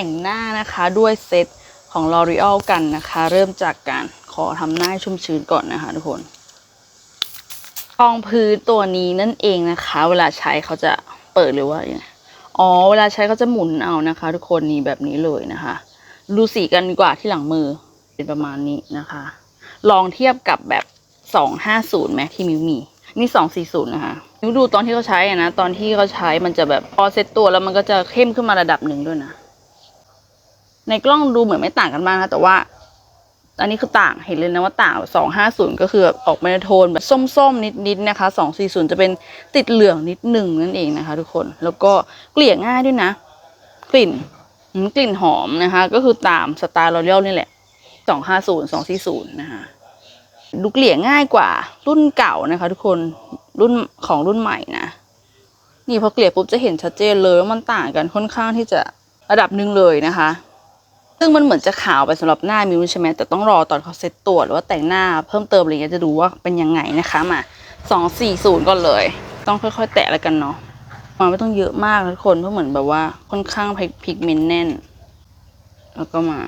แต่งหน้านะคะด้วยเซตของ L'Oreal กันนะคะ เริ่มจากการขอทำหน้าชุ่มชื้นก่อนนะคะทุกคนรองพื้นตัวนี้นั่นเองนะคะ เวลาใช้เขาจะเปิดหรือว่าอยังไงอ๋อเวลาใช้เขาจะหมุนเอานะคะ ทุกคนนี่แบบนี้เลยนะคะ ดูสีกันดีกว่าที่หลังมือเป็นประมาณนี้นะคะ ลองเทียบกับแบบ250ไหมที่มิวมีนี่240นะคะมิวดูตอนที่เขาใช้อะนะตอนที่เขาใช้มันจะแบบพอเซ็ตตัวแล้วมันก็จะเข้มขึ้นมาระดับหนึ่งด้วยนะ ในกล้องดูเหมือนไม่ต่างกันมากนะ แต่ว่า อันนี้คือต่างเห็นเลยนะว่าต่าง 250 ก็คือออกมาในโทนแบบส้มๆ นิดๆนะคะ 240 จะเป็นติดเหลืองนิดหนึ่งนั่นเองนะคะ ทุกคนแล้วก็เกลี่ยง่ายด้วยนะ กลิ่นกลิ่นหอมนะคะ ก็คือตามสไตล์ลอเรียลนี่แหละ 250 240 นะคะดูเกลี่ยง่ายกว่ารุ่นเก่านะคะ ทุกคนรุ่นของรุ่นใหม่นะนี่พอเกลี่ยปุ๊บจะเห็นชัดเจนเลยว่ามันต่างกันค่อนข้างที่จะระดับหนึ่งเลยนะคะ ซึ่งมันเหมือนจะขาวไปสำหรับหน้ามิวใช่ไหมแต่ต้องรอตอนเขาเซ็ตตัวหรือว่าแต่งหน้าเพิ่มเติมอะไรเงี้ยจะดูว่าเป็นยังไงนะคะมาสองสี่ศูนย์ก่อนเลย ต้องค่อยๆ แตะแล้วกันเนาะมาไม่ต้องเยอะมากทุกคนเพราะเหมือนแบบว่าค่อนข้างพิกเมนต์แน่น แล้วก็มา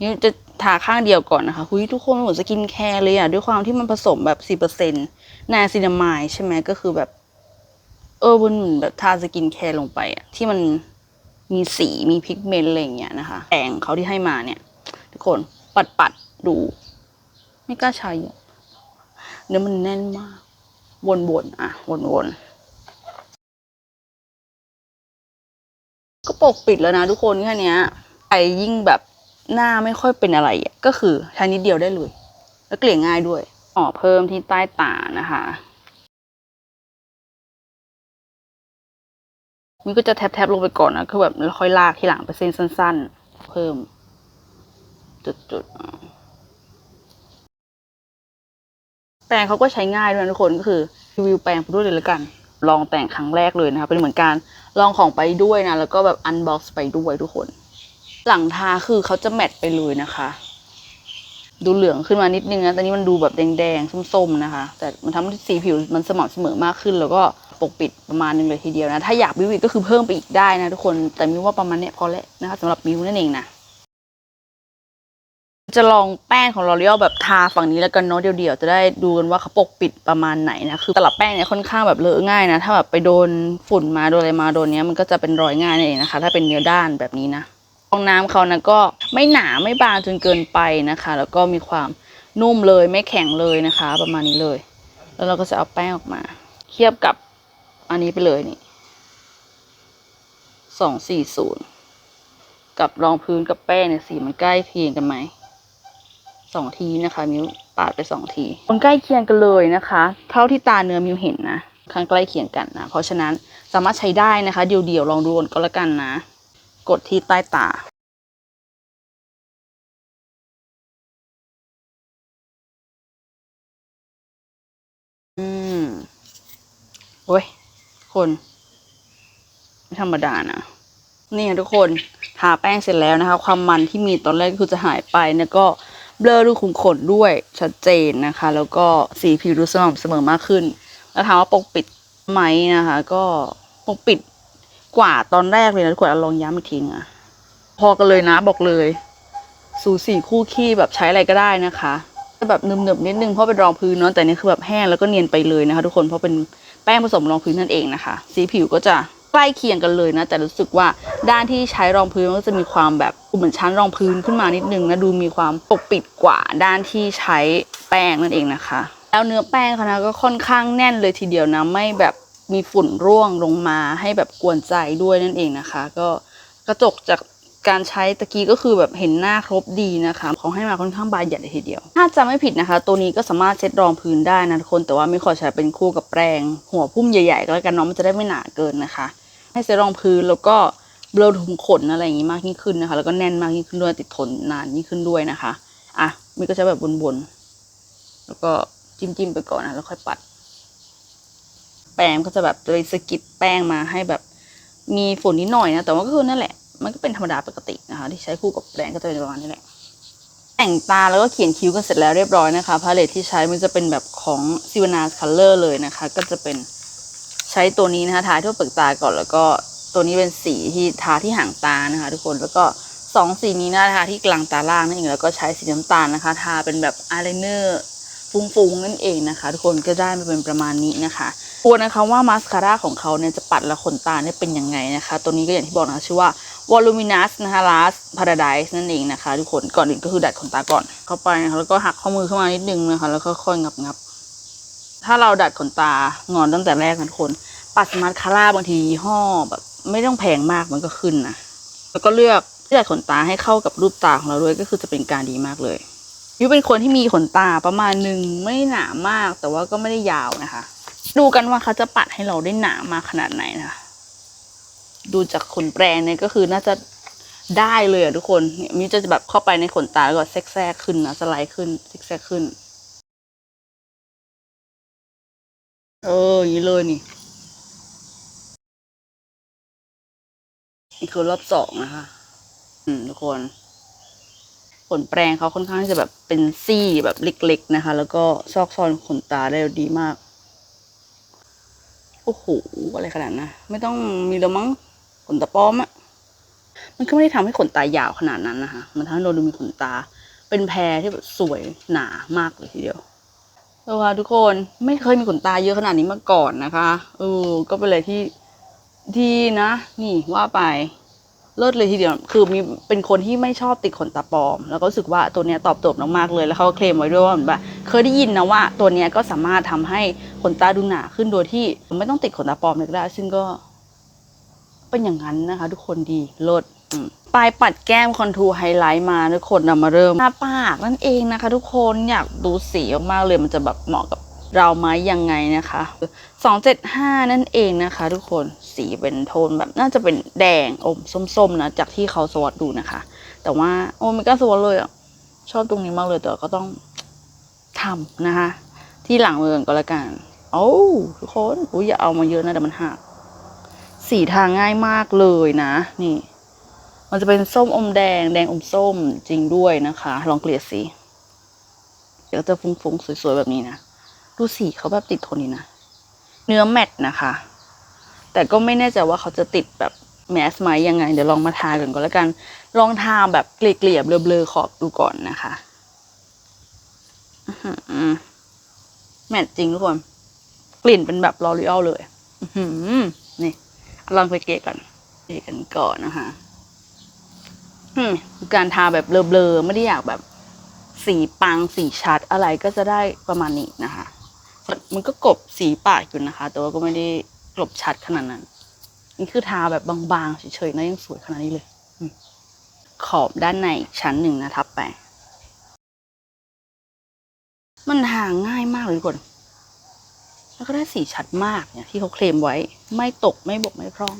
นี่จะทาข้างเดียวก่อนนะคะคุยทุกคนมันเหมือนสกินแคร์เลยอะด้วยความที่มันผสมแบบสี่เปอร์เซ็นต์นาซินามายใช่ไหมก็คือแบบ เออมันเหมือนแบบทาสกินแคร์ลงไปอะที่มัน มีสีมีพิกเมนต์อะไรอย่างเงี้ยนะคะแต่งเขาที่ให้มาเนี่ย ทุกคนปัดปัดดู ไม่กล้าใช้เนื้อมันแน่นมาก วนๆอะ วนๆก็ปกปิดแล้วนะทุกคนแค่เนี้ยไอยิ่งแบบหน้าไม่ค่อยเป็นอะไรก็คือใช้นิดเดียวได้เลย แล้วเกลี่ยง่ายด้วยอ๋อเพิ่มที่ใต้ตานะคะ มันก็จะแทบๆลงไปก่อนนะคือแบบแล้วค่อยลากทีหลังเป็นเส้นสั้น ๆ เพิ่ม จุดๆแปรงเขาก็ใช้ง่ายด้วยทุกคนก็คือรีวิวแปรงไปด้วยเลยล้วกัน ลองแต่งครั้งแรกเลยนะคะเป็นเหมือนการลองของไปด้วยนะแล้วก็แบบอันบ็อกซ์ไปด้วยทุกคน หลังทาคือเขาจะแมทไปเลยนะคะดูเหลืองขึ้นมานิดนึงนะ ตอนนี้มันดูแบบแดงๆ ส้มๆ นะคะ แต่มันทำให้สีผิวมันสม่ำเสมอมากขึ้น แล้วก็ ปกปิดประมาณนึงเลยทีเดียวนะ ถ้าอยากบิวอีกก็คือเพิ่มไปอีกได้นะทุกคน แต่มิวว่าประมาณเนี้ยพอแล้วนะคะสำหรับมิวนั่นเองนะ จะลองแป้งของ L'Oreal แบบทาฝั่งนี้แล้วกันเนาะเดี๋ยวๆ จะได้ดูกันว่าเขาปกปิดประมาณไหนนะ คือตลับแป้งเนี่ยค่อนข้างแบบเลอะง่ายนะ ถ้าแบบไปโดนฝุ่นมาโดนอะไรมาโดนเนี้ยมันก็จะเป็นรอยง่ายนั่นเองนะคะ ถ้าเป็นเนื้อด้านแบบนี้นะฟองน้ำเขานะก็ไม่หนาไม่บางจนเกินไปนะคะ แล้วก็มีความนุ่มเลยไม่แข็งเลยนะคะ ประมาณนี้เลย แล้วเราก็จะเอาแป้งออกมา เทียบกับ อันนี้ไปเลยนี่สองสี่ศูนย์กับรองพื้นกับแป้งเนี่ยสีมันใกล้เคียงกันไหมสองทีนะคะ มิวปาดไปสองทีมันใกล้เคียงกันเลยนะคะ เท่าที่ตาเนื้อมิวเห็นนะข้างใกล้เคียงกันนะเพราะฉะนั้นสามารถใช้ได้นะคะ เดี๋ยวๆลองดูก่อนก็แล้วกันนะ กดที่ใต้ตาอืมโอ้ย คนไม่ธรรมดานะนี่ทุกคนทาแป้งเสร็จแล้วนะคะ ความมันที่มีตอนแรกคือจะหายไปแล้วก็เบลอรูขุมขนด้วยชัดเจนนะคะ แล้วก็สีผิวดูสม่ำเสมอมากขึ้น แล้วถามว่าปกปิดไหมนะคะ ก็ปกปิดกว่าตอนแรกเลยนะทุกคนลองย้ำอีกทีนะพอกันเลยนะบอกเลย สูสีคู่ขี้แบบใช้อะไรก็ได้นะคะแบบนึบๆนิดนึงเพราะเป็นรองพื้นเนาะแต่นี่คือแบบแห้งแล้วก็เนียนไปเลยนะคะ ทุกคนเพราะเป็น แป้งผสมรองพื้นนั่นเองนะคะ สีผิวก็จะใกล้เคียงกันเลยนะ แต่รู้สึกว่าด้านที่ใช้รองพื้นมันก็จะมีความแบบเหมือนชั้นรองพื้นขึ้นมานิดนึงนะดูมีความปกปิดกว่าด้านที่ใช้แป้งนั่นเองนะคะ แล้วเนื้อแป้งเขานะก็ค่อนข้างแน่นเลยทีเดียวนะไม่แบบมีฝุ่นร่วงลงมาให้แบบกวนใจด้วยนั่นเองนะคะ ก็กระจกจาก การใช้ตะกี้ก็คือแบบเห็นหน้าครบดีนะคะเขาให้มาค่อนข้างบานใหญ่เลยทีเดียว ถ้าจำไม่ผิดนะคะ ตัวนี้ก็สามารถเช็ดรองพื้นได้นะทุกคนแต่ว่าไม่ขอใช้เป็นคู่กับแปรงหัวพุ่มใหญ่ๆก็แล้วกันเนาะมันจะได้ไม่หนาเกินนะคะ ให้เช็ดรองพื้นแล้วก็เบลอถุงขนอะไรอย่างงี้มากยิ่งขึ้นนะคะ แล้วก็แน่นมากยิ่งขึ้นด้วยติดทนนานยิ่งขึ้นด้วยนะคะอะมีก็ใช้แบบวนๆแล้วก็จิ้มๆไปก่อนนะแล้วค่อยปัด แปรงก็จะแบบเลยสกิดแป้งมาให้แบบมีฝนนิดหน่อยนะแต่ว่าก็คือนั่นแหละ มันก็เป็นธรรมดาปกตินะคะ ที่ใช้คู่กับแปรงก็จะเป็นประมาณนี้แหละแต่งตาแล้วก็เขียนคิ้วกันเสร็จแล้วเรียบร้อยนะคะพาเลทที่ใช้มันจะเป็นแบบของ s i v a n a Color เลยนะคะ ก็จะเป็นใช้ตัวนี้นะคะทาทั่วเปลือกตาก่อนแล้วก็ตตัวนี้เป็นสีที่ทาที่หางตานะคะ ทุกคนแล้วก็สองสีนี้นะคะที่กลางตาล่างนั่นเองแล้วก็ใช้สีน้ำตาลนะคะ ทาเป็นแบบอายไลเนอร์ ฟุ้งๆนั่นเองนะคะ ทุกคนก็ได้มาเป็นประมาณนี้นะคะตัวนะคะว่ามาสคาร่าของเขาเนี่ยจะปัดและขนตาเนี่ยเป็นยังไงนะคะ ตัวนี้ก็อย่างที่บอกนะคะชื่อว่า voluminous นะคะ last paradise นั่นเองนะคะ ทุกคนก่อนอื่นก็คือดัดขนตาก่อนเข้าไปนะคะแล้วก็หักข้อมือเข้ามานิดนึงนะคะแล้วก็ค่อยงับงับๆถ้าเราดัดขนตางอนตั้งแต่แรกนะทุกคนปัดมาร์ทคาร่าบางทียี่ห้อแบบไม่ต้องแพงมากมันก็ขึ้นนะแล้วก็เลือกเลือกขนตาให้เข้ากับรูปตาของเราด้วยก็คือจะเป็นการดีมากเลย ยูเป็นคนที่มีขนตาประมาณหนึ่งไม่หนามาก แต่ว่าก็ไม่ได้ยาวนะคะ ดูกันว่าเขาจะปัดให้เราได้หนามากขนาดไหนนะคะดูจากขนแปรงเนี่ยก็คือน่าจะได้เลยอะทุกคนเนี่ยมิวจะแบบเข้าไปในขนตาแล้วก็แทรกแทรกขึ้นนะสไลด์ขึ้นแทรกแทรกขึ้น เอออย่างนี้เลยนี่นี่คือรอบสองนะคะ อืมทุกคน ขนแปรงเขาค่อนข้างที่จะแบบเป็นซี่แบบเล็กๆนะคะ แล้วก็ซอกซอนขนตาได้ดีมาก โอ้โหอะไรขนาดนะไม่ต้องมีแล้วมั้งขนตาปลอมอะมันก็ไม่ได้ทำให้ขนตายาวขนาดนั้นนะคะ มันทำให้เราดูมีขนตา เป็นแพรที่แบบสวยหนามากเลยทีเดียวเออค่ะทุกคนไม่เคยมีขนตาเยอะขนาดนี้มาก่อนนะคะเออก็เป็นอะไรที่ดีนะ นี่ว่าไป เลิศเลยทีเดียว คือมีเป็นคนที่ไม่ชอบติดขนตาปลอม แล้วก็รู้สึกว่าตัวเนี้ยตอบโจทย์มากๆเลย แล้วเขาเคลมไว้ด้วยว่าเหมือนแบบเคยได้ยินนะว่าตัวเนี้ยก็สามารถทำให้ขนตาดูหนาขึ้นโดยที่ไม่ต้องติดขนตาปลอมเลยก็ได้ ซึ่งก็เป็นอย่างนั้นนะคะ ทุกคนดีเลิศปลายปัดแก้มคอนทูร์ไฮไลท์มาทุกคนนะมาเริ่มหน้าปากนั่นเองนะคะ ทุกคนอยากดูสีมากๆเลยมันจะแบบเหมาะกับ เราไหมยังไงนะคะ275 นั่นเองนะคะ ทุกคนสีเป็นโทนแบบน่าจะเป็นแดงอมส้มๆนะจากที่เขาสวอตดูนะคะ แต่ว่าโอ้ไม่กล้าสวอตเลยอะชอบตรงนี้มากเลยแต่ก็ต้องทำนะคะ ที่หลังเมืองก็แล้วกันโอ้ทุกคนอุ้ยอย่าเอามาเยอะนะเดี๋ยวมันหักสีทางง่ายมากเลยนะ นี่ มันจะเป็นส้มอมแดง แดงอมส้มจริงด้วยนะคะ ลองเกลี่ยสีเดี๋ยวจะฟุ้งๆสวยๆแบบนี้นะ ดูสีเขาแบบติดทนดีนะ เนื้อแมตนะคะ แต่ก็ไม่แน่ใจว่าเขาจะติดแบบแมสไหมยังไง เดี๋ยวลองมาทากันก่อนแล้วกัน ลองทาแบบเกลี่ยๆเบลอๆขอบดูก่อนนะคะแมตจริงทุกคน กลิ่นเป็นแบบลอรีออลเลยนี่ ลองไปเกะกันเกะกันก่อนนะคะการทาแบบเบลอๆไม่ได้อยากแบบสีปังสีชัดอะไรก็จะได้ประมาณนี้นะคะ มันก็กลบสีปากอยู่นะคะ แต่ว่าก็ไม่ได้กลบชัดขนาดนั้น นี่คือทาแบบบางๆเฉยๆนะยังสวยขนาดนี้เลย ขอบด้านในชั้นหนึ่งนะทับไป มันทาง่ายมากเลยทุกคน แล้วก็ได้สีชัดมากเนี่ยที่เขาเคลมไว้ ไม่ตกไม่บกไม่พร่อง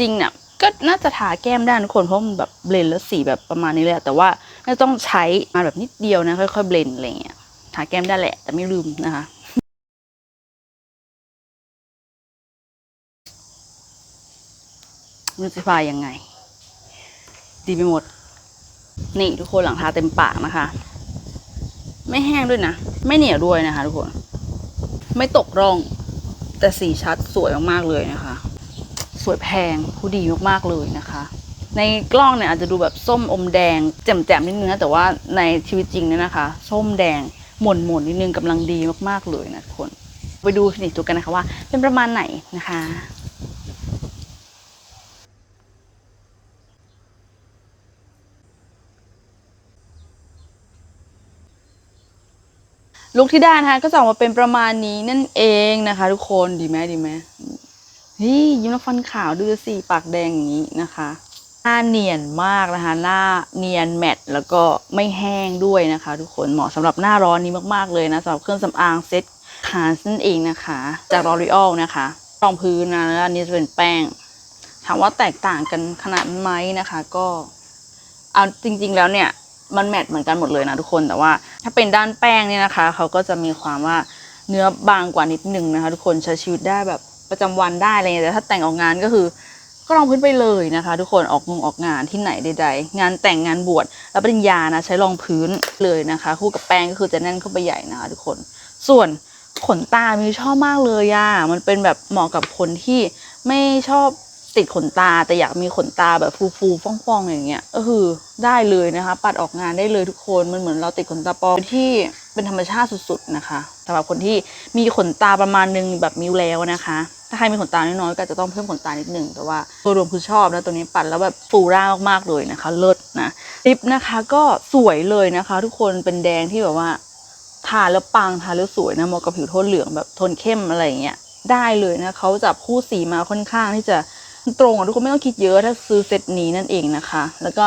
จริงเนี่ยก็น่าจะทาแก้มได้ทุกคนเพราะมันแบบเบลนด์แล้วสีแบบประมาณนี้เลยแต่ว่าน่าจะต้องใช้มาแบบนิดเดียวนะค่อยๆเบลนด์อะไรเงี้ยทาแก้มได้แหละ แต่ไม่ลืมนะคะ มันจะพายังไง ดีไปหมด นี่ทุกคนหลังทาเต็มปากนะคะ ไม่แห้งด้วยนะ ไม่เหนียวด้วยนะคะ ทุกคน ไม่ตกร่อง แต่สีชัดสวยมากๆเลยนะคะ สวยแพงผู้ดีมากๆเลยนะคะ ในกล้องเนี่ยอาจจะดูแบบส้มอมแดงแจ่มๆนิดนึงนะแต่ว่าในชีวิตจริงเนี่ยนะคะ ส้มแดงหม่นๆนิดนึงกำลังดีมากๆเลยนะทุกคน ไปดูสิดูกันนะคะว่า เป็นประมาณไหนนะคะ ลุคที่ได้นะคะก็จะออกมาเป็นประมาณนี้นั่นเองนะคะ ทุกคนดีไหมดีไหมนี่ยิ้มแล้วฟันขาวดูสิปากแดงอย่างนี้นะคะหน้าเนียนมากนะคะหน้าเนียนแมตต์แล้วก็ไม่แห้งด้วยนะคะ ทุกคนเหมาะสำหรับหน้าร้อนนี้มากๆเลยนะสำหรับเครื่องสำอางเซ็ตคานนั่นเองนะคะ จาก L'Oreal นะคะรองพื้นนะแล้วอันนี้จะเป็นแป้ง ถามว่าแตกต่างกันขนาดไหมนะคะ ก็เอาจริง ๆ แล้วเนี่ย มันแมทเหมือนกันหมดเลยนะทุกคนแต่ว่า ถ้าเป็นด้านแป้งเนี่ยนะคะเขาก็จะมีความว่าเนื้อบางกว่านิดนึงนะคะ ทุกคนใช้ชีวิตได้แบบประจำวันได้อะไรเงี้ยแต่ถ้าแต่งออกงานก็คือ ก็ลองพื้นไปเลยนะคะ ทุกคนออกงงออกงานที่ไหนใดๆ งานแต่งงานบวชรับปริญญานะใช้รองพื้นเลยนะคะ คู่กับแป้งก็คือจะแน่นเข้าไปใหญ่นะคะทุกคน ส่วนขนตามีชอบมากเลยอะมันเป็นแบบเหมาะกับคนที่ไม่ชอบ ติดขนตาแต่อยากมีขนตาแบบฟูๆฟ่องๆอย่างเงี้ยก็คือได้เลยนะคะ ปัดออกงานได้เลยทุกคนมันเหมือนเราติดขนตาปลอมที่เป็นธรรมชาติสุดๆนะคะสำหรับคนที่มีขนตาประมาณนึงแบบมิวแล้วนะคะ ถ้าใครมีขนตาน้อยๆก็จะต้องเพิ่มขนตานิดนึงแต่ว่าโดยรวมคือชอบนะตัวนี้ปัดแล้วแบบฟูร่ามากๆเลยนะคะ เลิศนะลิปนะคะก็สวยเลยนะคะ ทุกคนเป็นแดงที่แบบว่าทาแล้วปังทาแล้วสวยนะเหมาะกับผิวโทนเหลืองแบบโทนเข้มอะไรอย่างเงี้ยได้เลยนะเขาจับคู่สีมาค่อนข้างที่จะ ตรงอะทุกคนไม่ต้องคิดเยอะถ้าซื้อเซตนี้นั่นเองนะคะ แล้วก็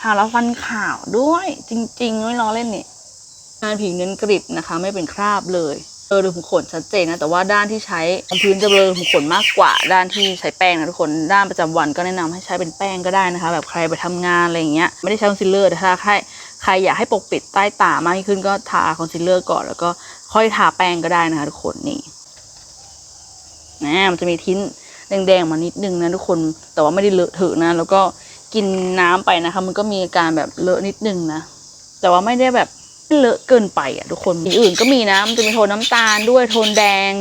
ทาแล้วฟันขาวด้วยจริงๆไม่ล้อเล่นนี่งานผิวเน้นกริบนะคะ ไม่เป็นคราบเลยเบลอรูขุมขนชัดเจนนะแต่ว่าด้านที่ใช้รองพื้นจะเบลอรูขุมขนมากกว่าด้านที่ใช้แป้งนะทุกคนด้านประจำวันก็แนะนำให้ใช้เป็นแป้งก็ได้นะคะ แบบใครไปทำงานอะไรอย่างเงี้ยไม่ได้ใช้คอนซีลเลอร์แต่ถ้าใครใครอยากให้ปกปิดใต้ตามากขึ้นก็ทาคอนซีลเลอร์ก่อนแล้วก็ค่อยทาแป้งก็ได้นะคะทุกคนนี่นะมันจะมีทิ้น แดงๆมานิดนึงนะทุกคนแต่ว่าไม่ได้เลอะเทอะนะ แล้วก็กินน้ำไปนะคะ มันก็มีอาการแบบเลอะนิดนึงนะ แต่ว่าไม่ได้แบบเลอะเกินไปอะทุกคนสีอื่นก็มีนะมันจะมีโทนน้ำตาลด้วยโทนแดง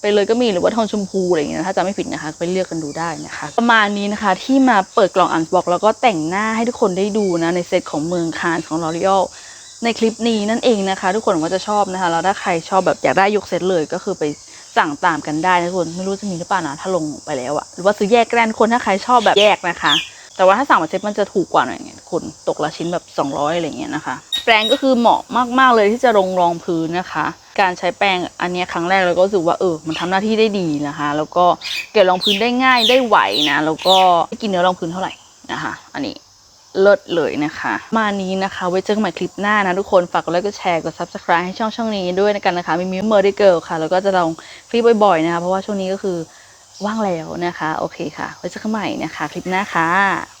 ไปเลยก็มีหรือว่าโทนชมพูอะไรอย่างเงี้ยถ้าจำไม่ผิดนะคะไปเลือกกันดูได้นะคะ ประมาณนี้นะคะที่มาเปิดกล่องอันบอกแล้วก็แต่งหน้าให้ทุกคนได้ดูนะในเซตของเมืองคานของ L'Oreal ในคลิปนี้นั่นเองนะคะ ทุกคนว่าจะชอบนะคะแล้วถ้าใครชอบแบบอยากได้ยกเซตเลยก็คือไป สั่งตามกันได้นะทุกคนไม่รู้จะมีหรือเปล่านะถ้าลงไปแล้วอะหรือว่าซื้อแยกก็ได้ทุกคนถ้าใครชอบแบบแยกนะคะ แต่ว่าถ้าสั่งมาเซ็ตมันจะถูกกว่าหน่อยไงคุณตกละชิ้นแบบ 200อะไรอย่างเงี้ยนะคะ แปรงก็คือเหมาะมากๆเลยที่จะลงรองพื้นนะคะ การใช้แปรงอันนี้ครั้งแรกเราก็รู้สึกว่าเออมันทำหน้าที่ได้ดีนะคะ แล้วก็เก็บรองพื้นได้ง่ายได้ไหวนะแล้วก็ไม่กินเนื้อรองพื้นเท่าไหร่นะคะ อันนี้ เลิศเลยนะคะ มานี้นะคะ ไว้เจอกันใหม่คลิปหน้านะทุกคน ฝากกดไลค์กดแชร์กด subscribe ให้ช่องช่องนี้ด้วยนะกันนะคะ มีมิวเมอร์ดเกิลค่ะ แล้วก็จะลองฟรีบ่อยๆนะคะ เพราะว่าช่วงนี้ก็คือว่างแล้วนะคะ โอเคค่ะ ไว้เจอกันใหม่นะคะ คลิปหน้าค่ะ